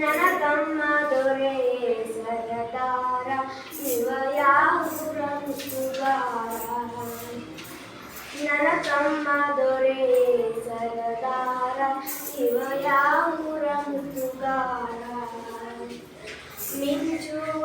ನನಗಮ್ಮ ದೊರೆ ಸರದಾರ ಶಿವಯಾಹುರಸುಗಾರ ನನಗಮ್ಮ ದೊರೆ ಸರದಾರ ಶಿವಯಾಹುರಸುಗಾರ ಮಿಂಚುವ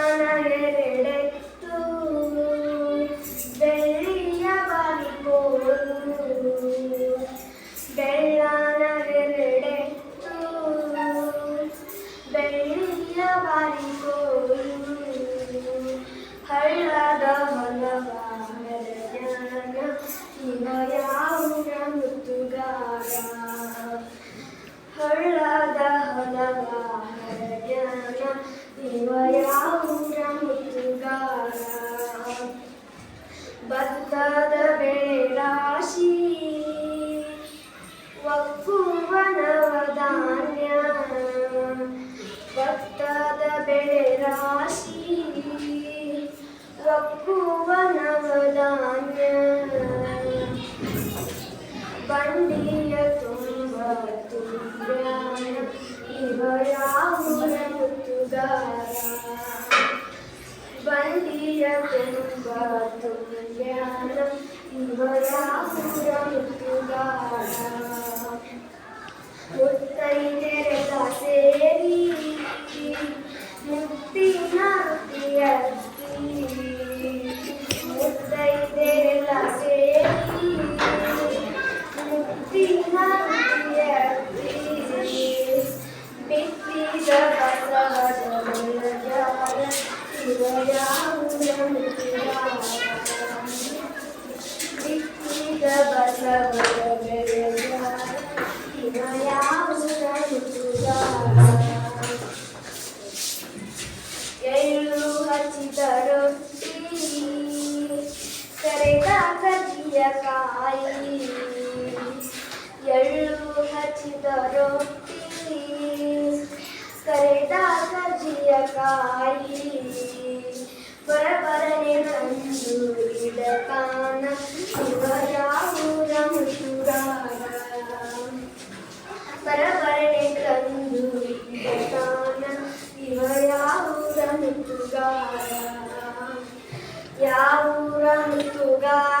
திருவயாவுரம் முத்துகாராம் பத்தாத ഒത്തൈ ಕಾಯಿ ಎಳ್ಳು ಹಚ್ಚಿದ ರೊಟ್ಟಿ ಕರೆದ ಸಜ್ಜಿಯ ಕಾಯಿ ಬರಬರನೆ ನಂದು ಇಡಕಾನ ಶಿವರಾವುರ ಮುಸುರಾರ ಬರಬರನೆ ಕಂದು ಇಡಕಾನ ಶಿವರಾವುರ ಮುಸುರಾರ ಯಾವ ಮುಸುಗಾರ